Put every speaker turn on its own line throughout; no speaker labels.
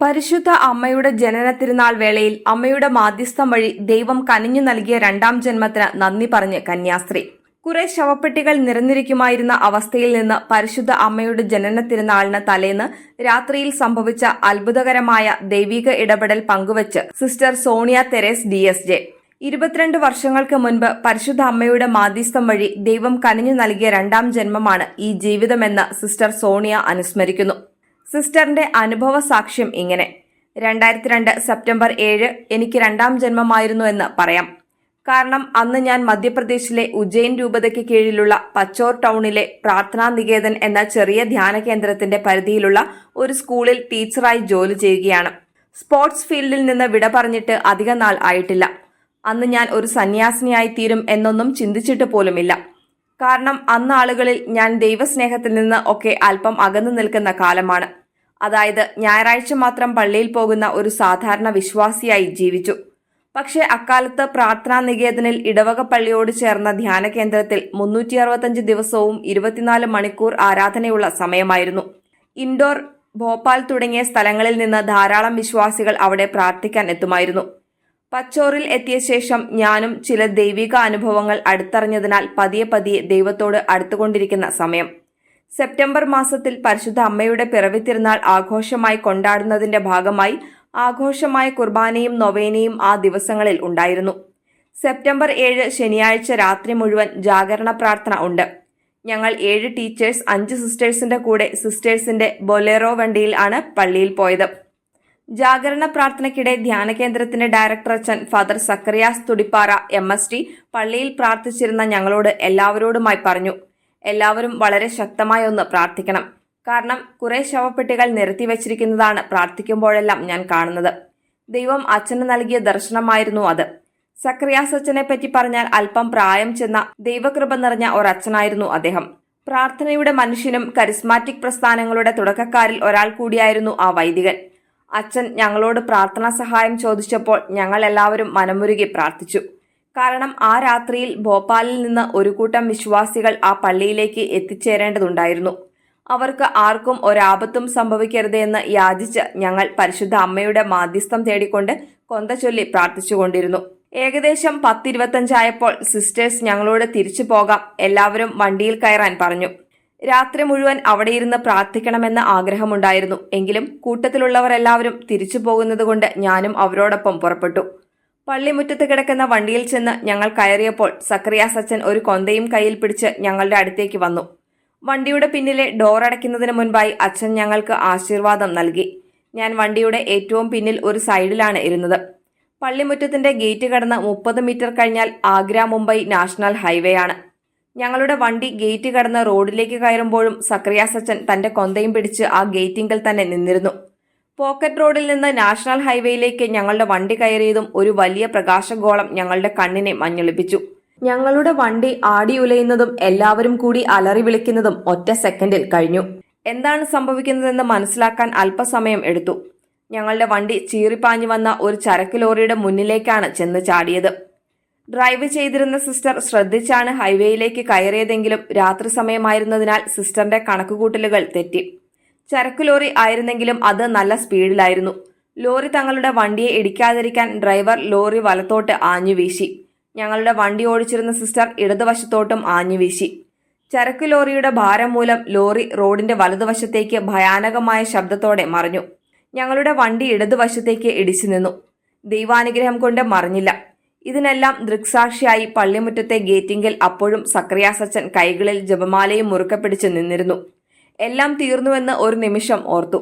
പരിശുദ്ധ അമ്മയുടെ ജനന തിരുനാൾ വേളയിൽ അമ്മയുടെ മാധ്യസ്ഥം വഴി ദൈവം കനിഞ്ഞു നൽകിയ രണ്ടാം ജന്മത്തിന് നന്ദി പറഞ്ഞ് കന്യാസ്ത്രീ. കുറെ ശവപ്പെട്ടികൾ നിറഞ്ഞിരിക്കുമായിരുന്ന അവസ്ഥയിൽ നിന്ന് പരിശുദ്ധ അമ്മയുടെ ജനന തിരുനാളിന് തലേന്ന് രാത്രിയിൽ സംഭവിച്ച അത്ഭുതകരമായ ദൈവിക ഇടപെടൽ പങ്കുവച്ച് sister Sonia Therese D S J. ഇരുപത്തിരണ്ട് വർഷങ്ങൾക്ക് മുൻപ് പരിശുദ്ധ അമ്മയുടെ മാധ്യസ്ഥം വഴി ദൈവം കനിഞ്ഞു നൽകിയ രണ്ടാം ജന്മമാണ് ഈ ജീവിതമെന്ന് സിസ്റ്റർ സോണിയ അനുസ്മരിക്കുന്നു. സിസ്റ്ററിന്റെ അനുഭവ സാക്ഷ്യം ഇങ്ങനെ. രണ്ടായിരത്തി രണ്ട് സെപ്റ്റംബർ ഏഴ് എനിക്ക് രണ്ടാം ജന്മമായിരുന്നു എന്ന് പറയാം. കാരണം അന്ന് ഞാൻ മധ്യപ്രദേശിലെ ഉജ്ജയിൻ രൂപതയ്ക്ക് കീഴിലുള്ള പച്ചോർ ടൗണിലെ പ്രാർത്ഥനാ നികേതൻ എന്ന ചെറിയ ധ്യാന കേന്ദ്രത്തിന്റെ പരിധിയിലുള്ള ഒരു സ്കൂളിൽ ടീച്ചറായി ജോലി ചെയ്യുകയാണ്. സ്പോർട്സ് ഫീൽഡിൽ നിന്ന് വിട പറഞ്ഞിട്ട് അധിക നാൾ ആയിട്ടില്ല. അന്ന് ഞാൻ ഒരു സന്യാസിനിയായി തീരും എന്നൊന്നും ചിന്തിച്ചിട്ട് പോലുമില്ല. കാരണം അന്ന് ആളുകളിൽ ഞാൻ ദൈവസ്നേഹത്തിൽ നിന്ന് ഒക്കെ അല്പം അകന്നു നിൽക്കുന്ന കാലമാണ്. അതായത് ഞായറാഴ്ച മാത്രം പള്ളിയിൽ പോകുന്ന ഒരു സാധാരണ വിശ്വാസിയായി ജീവിച്ചു. പക്ഷേ അക്കാലത്ത് പ്രാർത്ഥനാ നികേതനിൽ ഇടവക പള്ളിയോട് ചേർന്ന ധ്യാന കേന്ദ്രത്തിൽ മുന്നൂറ്റി അറുപത്തഞ്ച് ദിവസവും ഇരുപത്തിനാല് മണിക്കൂർ ആരാധനയുള്ള സമയമായിരുന്നു. ഇൻഡോർ ഭോപ്പാൽ തുടങ്ങിയ സ്ഥലങ്ങളിൽ നിന്ന് ധാരാളം വിശ്വാസികൾ അവിടെ പ്രാർത്ഥിക്കാൻ എത്തുമായിരുന്നു. പച്ചോറിൽ എത്തിയ ശേഷം ഞാനും ചില ദൈവിക അനുഭവങ്ങൾ അടുത്തറിഞ്ഞതിനാൽ പതിയെ പതിയെ ദൈവത്തോട് അടുത്തുകൊണ്ടിരിക്കുന്ന സമയം. സെപ്റ്റംബർ മാസത്തിൽ പരിശുദ്ധ അമ്മയുടെ പിറവി തിരുനാൾ ആഘോഷമായി കൊണ്ടാടുന്നതിന്റെ ഭാഗമായി ആഘോഷമായ കുർബാനയും നൊവേനയും ആ ദിവസങ്ങളിൽ ഉണ്ടായിരുന്നു. സെപ്റ്റംബർ ഏഴ് ശനിയാഴ്ച രാത്രി മുഴുവൻ ജാഗരണ പ്രാർത്ഥന ഉണ്ട്. ഞങ്ങൾ ഏഴ് ടീച്ചേഴ്സ് അഞ്ച് സിസ്റ്റേഴ്സിന്റെ കൂടെ സിസ്റ്റേഴ്സിന്റെ ബൊലേറോ വണ്ടിയിൽ ആണ് പള്ളിയിൽ പോയത്. ജാഗരണ പ്രാർത്ഥനയ്ക്കിടെ ധ്യാനകേന്ദ്രത്തിന്റെ ഡയറക്ടർ അച്ഛൻ father Zacharias Thudippara M S T പള്ളിയിൽ പ്രാർത്ഥിച്ചിരുന്ന ഞങ്ങളോട് എല്ലാവരോടുമായി പറഞ്ഞു. എല്ലാവരും വളരെ ശക്തമായി ഒന്ന് പ്രാർത്ഥിക്കണം. കാരണം കുറെ ശവപ്പെട്ടികൾ നിരത്തി വച്ചിരിക്കുന്നതാണ് പ്രാർത്ഥിക്കുമ്പോഴെല്ലാം ഞാൻ കാണുന്നത്. ദൈവം അച്ഛന് നൽകിയ ദർശനമായിരുന്നു അത്. സക്രിയാസ് അച്ഛനെ പറ്റി പറഞ്ഞാൽ അല്പം പ്രായം ചെന്ന ദൈവകൃപ നിറഞ്ഞ ഒരച്ഛനായിരുന്നു അദ്ദേഹം. പ്രാർത്ഥനയുടെ മനുഷ്യനും കരിസ്മാറ്റിക് പ്രസ്ഥാനങ്ങളുടെ തുടക്കക്കാരിൽ ഒരാൾ കൂടിയായിരുന്നു ആ വൈദികൻ. അച്ഛൻ ഞങ്ങളോട് പ്രാർത്ഥനാ സഹായം ചോദിച്ചപ്പോൾ ഞങ്ങൾ എല്ലാവരും മനമുരുകി പ്രാർത്ഥിച്ചു. കാരണം ആ രാത്രിയിൽ ഭോപ്പാലിൽ നിന്ന് ഒരു കൂട്ടം വിശ്വാസികൾ ആ പള്ളിയിലേക്ക് എത്തിച്ചേരേണ്ടതുണ്ടായിരുന്നു. അവർക്ക് ആർക്കും ഒരാപത്തും സംഭവിക്കരുത് എന്ന് യാചിച്ച് ഞങ്ങൾ പരിശുദ്ധ അമ്മയുടെ മാധ്യസ്ഥം തേടിക്കൊണ്ട് കൊന്ത ചൊല്ലി പ്രാർത്ഥിച്ചുകൊണ്ടിരുന്നു. ഏകദേശം പത്തിരുപത്തഞ്ചായപ്പോൾ സിസ്റ്റേഴ്സ് ഞങ്ങളോട് തിരിച്ചു പോകാം. എല്ലാവരും വണ്ടിയിൽ കയറാൻ പറഞ്ഞു. രാത്രി മുഴുവൻ അവിടെ അവിടെയിരുന്ന് പ്രാർത്ഥിക്കണമെന്ന ആഗ്രഹമുണ്ടായിരുന്നു. എങ്കിലും കൂട്ടത്തിലുള്ളവർ എല്ലാവരും തിരിച്ചു പോകുന്നതുകൊണ്ട് ഞാനും അവരോടൊപ്പം പുറപ്പെട്ടു. പള്ളിമുറ്റത്ത് കിടക്കുന്ന വണ്ടിയിൽ ചെന്ന് ഞങ്ങൾ കയറിയപ്പോൾ സക്രിയ സച്ചൻ ഒരു കൊന്തയും കയ്യിൽ പിടിച്ച് ഞങ്ങളുടെ അടുത്തേക്ക് വന്നു. വണ്ടിയുടെ പിന്നിലെ ഡോർ അടയ്ക്കുന്നതിന് മുൻപായി അച്ഛൻ ഞങ്ങൾക്ക് ആശീർവാദം നൽകി. ഞാൻ വണ്ടിയുടെ ഏറ്റവും പിന്നിൽ ഒരു സൈഡിലാണ് ഇരുന്നത്. പള്ളിമുറ്റത്തിന്റെ ഗേറ്റ് കടന്ന് മുപ്പത് മീറ്റർ കഴിഞ്ഞാൽ ആഗ്ര മുംബൈ നാഷണൽ ഹൈവേ ആണ് ഞങ്ങളുടെ വണ്ടി ഗേറ്റ് കടന്ന് റോഡിലേക്ക് കയറുമ്പോഴും സക്രിയ സച്ചൻ തന്റെ കൊന്തയും പിടിച്ച് ആ ഗേറ്റിങ്കിൽ തന്നെ നിന്നിരുന്നു. പോക്കറ്റ് റോഡിൽ നിന്ന് നാഷണൽ ഹൈവേയിലേക്ക് ഞങ്ങളുടെ വണ്ടി കയറിയതും ഒരു വലിയ പ്രകാശഗോളം ഞങ്ങളുടെ കണ്ണിനെ മഞ്ഞളിപ്പിച്ചു. ഞങ്ങളുടെ വണ്ടി ആടി ഉലയുന്നതും എല്ലാവരും കൂടി അലറി വിളിക്കുന്നതും ഒറ്റ സെക്കൻഡിൽ കഴിഞ്ഞു. എന്താണ് സംഭവിക്കുന്നതെന്ന് മനസ്സിലാക്കാൻ അല്പസമയം എടുത്തു. ഞങ്ങളുടെ വണ്ടി ചീറിപ്പാഞ്ഞു വന്ന ഒരു ചരക്ക് ലോറിയുടെ മുന്നിലേക്കാണ് ചെന്ന് ചാടിയത്. ഡ്രൈവ് ചെയ്തിരുന്ന സിസ്റ്റർ ശ്രദ്ധിച്ചാണ് ഹൈവേയിലേക്ക് കയറിയതെങ്കിലും രാത്രി സമയമായിരുന്നതിനാൽ സിസ്റ്ററിന്റെ കണക്കുകൂട്ടലുകൾ തെറ്റി. ചരക്ക് ലോറി ആയിരുന്നെങ്കിലും അത് നല്ല സ്പീഡിലായിരുന്നു. ലോറി തങ്ങളുടെ വണ്ടിയെ ഇടിക്കാതിരിക്കാൻ ഡ്രൈവർ ലോറി വലത്തോട്ട് ആഞ്ഞു വീശി. ഞങ്ങളുടെ വണ്ടി ഓടിച്ചിരുന്ന സിസ്റ്റർ ഇടതുവശത്തോട്ടും ആഞ്ഞു വീശി. ചരക്ക് ലോറിയുടെ ഭാരം മൂലം ലോറി റോഡിന്റെ വലതുവശത്തേക്ക് ഭയാനകമായ ശബ്ദത്തോടെ മറിഞ്ഞു. ഞങ്ങളുടെ വണ്ടി ഇടതുവശത്തേക്ക് ഇടിച്ചു നിന്നു. ദൈവാനുഗ്രഹം കൊണ്ട് മറിഞ്ഞില്ല. ഇതിനെല്ലാം ദൃക്സാക്ഷിയായി പള്ളിമുറ്റത്തെ ഗേറ്റിങ്കിൽ അപ്പോഴും സക്രിയാസച്ചൻ കൈകളിൽ ജപമാലയും മുറുക്കെ പിടിച്ച് നിന്നിരുന്നു. എല്ലാം തീർന്നുവെന്ന് ഒരു നിമിഷം ഓർത്തു.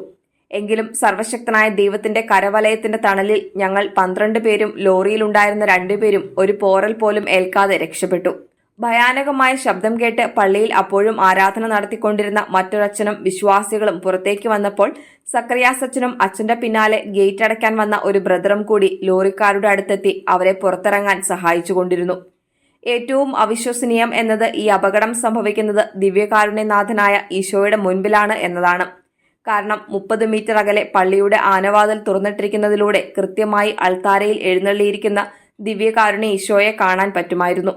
എങ്കിലും സർവശക്തനായ ദൈവത്തിന്റെ കരവലയത്തിന്റെ തണലിൽ ഞങ്ങൾ പന്ത്രണ്ട് പേരും ലോറിയിലുണ്ടായിരുന്ന രണ്ടുപേരും ഒരു പോറൽ പോലും ഏൽക്കാതെ രക്ഷപ്പെട്ടു. ഭയാനകമായ ശബ്ദം കേട്ട് പള്ളിയിൽ അപ്പോഴും ആരാധന നടത്തിക്കൊണ്ടിരുന്ന മറ്റൊരച്ഛനും വിശ്വാസികളും പുറത്തേക്ക് വന്നപ്പോൾ സക്രിയാസ് അച്ഛനും അച്ഛന്റെ പിന്നാലെ ഗേറ്റ് അടയ്ക്കാൻ വന്ന ഒരു ബ്രദറും കൂടി ലോറിക്കാരുടെ അടുത്തെത്തി അവരെ പുറത്തിറങ്ങാൻ സഹായിച്ചുകൊണ്ടിരുന്നു. ഏറ്റവും അവിശ്വസനീയം എന്നത് ഈ അപകടം സംഭവിക്കുന്നത് ദിവ്യകാരുണ്യനാഥനായ ഈശോയുടെ മുൻപിലാണ് എന്നതാണ്. കാരണം മുപ്പത് മീറ്റർ അകലെ പള്ളിയുടെ ആനവാതിൽ തുറന്നിട്ടിരിക്കുന്നതിലൂടെ കൃത്യമായി അൾത്താരയിൽ എഴുന്നള്ളിയിരിക്കുന്ന ദിവ്യകാരുണ്യ ഈശോയെ കാണാൻ പറ്റുമായിരുന്നു.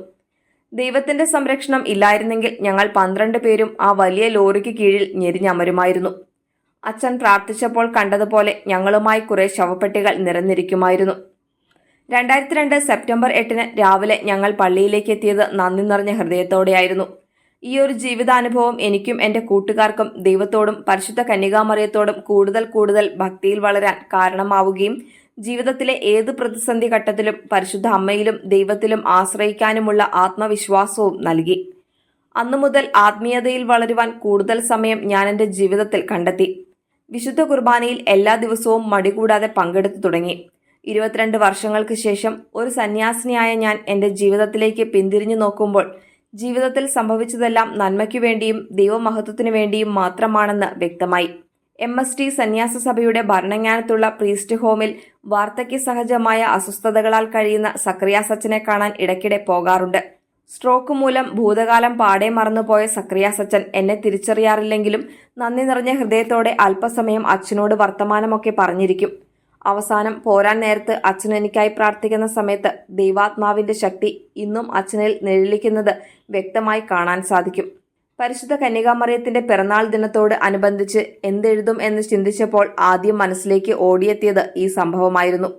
ദൈവത്തിന്റെ സംരക്ഷണം ഇല്ലായിരുന്നെങ്കിൽ ഞങ്ങൾ പന്ത്രണ്ട് പേരും ആ വലിയ ലോറിക്ക് കീഴിൽ ഞെരിഞ്ഞമരുമായിരുന്നു. അച്ഛൻ പ്രാർത്ഥിച്ചപ്പോൾ കണ്ടതുപോലെ ഞങ്ങളുമായി കുറെ ശവപ്പെട്ടികൾ നിറഞ്ഞിരിക്കുമായിരുന്നു. രണ്ടായിരത്തി രണ്ട് സെപ്റ്റംബർ എട്ടിന് രാവിലെ ഞങ്ങൾ പള്ളിയിലേക്ക് എത്തിയത് നന്ദി നിറഞ്ഞ ഹൃദയത്തോടെയായിരുന്നു. ഈ ഒരു ജീവിതാനുഭവം എനിക്കും എന്റെ കൂട്ടുകാർക്കും ദൈവത്തോടും പരിശുദ്ധ കന്യകാമറിയത്തോടും കൂടുതൽ കൂടുതൽ ഭക്തിയിൽ വളരാൻ കാരണമാവുകയും ജീവിതത്തിലെ ഏത് പ്രതിസന്ധി ഘട്ടത്തിലും പരിശുദ്ധ അമ്മയിലും ദൈവത്തിലും ആശ്രയിക്കാനുമുള്ള ആത്മവിശ്വാസവും നൽകി. അന്നു മുതൽ ആത്മീയതയിൽ വളരുവാൻ കൂടുതൽ സമയം ഞാൻ എന്റെ ജീവിതത്തിൽ കണ്ടെത്തി. വിശുദ്ധ കുർബാനയിൽ എല്ലാ ദിവസവും മടികൂടാതെ പങ്കെടുത്തു തുടങ്ങി. ഇരുപത്തിരണ്ട് വർഷങ്ങൾക്ക് ശേഷം ഒരു സന്യാസിനിയായ ഞാൻ എന്റെ ജീവിതത്തിലേക്ക് പിന്തിരിഞ്ഞു നോക്കുമ്പോൾ ജീവിതത്തിൽ സംഭവിച്ചതെല്ലാം നന്മയ്ക്കു വേണ്ടിയും ദൈവമഹത്വത്തിനു വേണ്ടിയും മാത്രമാണെന്ന് വ്യക്തമായി. എം എസ് ടി സന്യാസ സഭയുടെ ഭരണങ്ങാനത്തുള്ള പ്രീസ്റ്റ് ഹോമിൽ വാർദ്ധക്യ സഹജമായ അസ്വസ്ഥതകളാൽ കഴിയുന്ന സക്രിയ സച്ചനെ കാണാൻ ഇടയ്ക്കിടെ പോകാറുണ്ട്. സ്ട്രോക്ക് മൂലം ഭൂതകാലം പാടെ മറന്നുപോയ സക്രിയ സച്ചൻ എന്നെ തിരിച്ചറിയാറില്ലെങ്കിലും നന്ദി നിറഞ്ഞ ഹൃദയത്തോടെ അല്പസമയം അച്ഛനോട് വർത്തമാനമൊക്കെ പറഞ്ഞിരിക്കും. അവസാനം പോരാൻ നേരത്ത് അച്ഛൻ എനിക്കായി പ്രാർത്ഥിക്കുന്ന സമയത്ത് ദൈവാത്മാവിന്റെ ശക്തി ഇന്നും അച്ഛനിൽ നിഴലിക്കുന്നത് വ്യക്തമായി കാണാൻ സാധിക്കും. പരിശുദ്ധ കന്യകാമറിയത്തിന്റെ പിറന്നാൾ ദിനത്തോട് അനുബന്ധിച്ച് എന്തെഴുതും എന്ന് ചിന്തിച്ചപ്പോൾ ആദ്യം മനസ്സിലേക്ക് ഓടിയെത്തിയത് ഈ സംഭവമായിരുന്നു.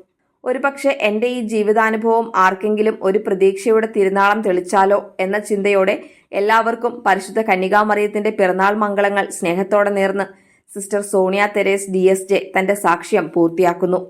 ഒരുപക്ഷെ എന്റെ ഈ ജീവിതാനുഭവം ആർക്കെങ്കിലും ഒരു പ്രതീക്ഷയുടെ തിരുനാളം തെളിച്ചാലോ എന്ന ചിന്തയോടെ എല്ലാവർക്കും പരിശുദ്ധ കന്യകാമറിയത്തിന്റെ പിറന്നാൾ മംഗളങ്ങൾ സ്നേഹത്തോടെ നേർന്ന് sister Sonia Therese D S J തന്റെ സാക്ഷ്യം പൂർത്തിയാക്കുന്നു.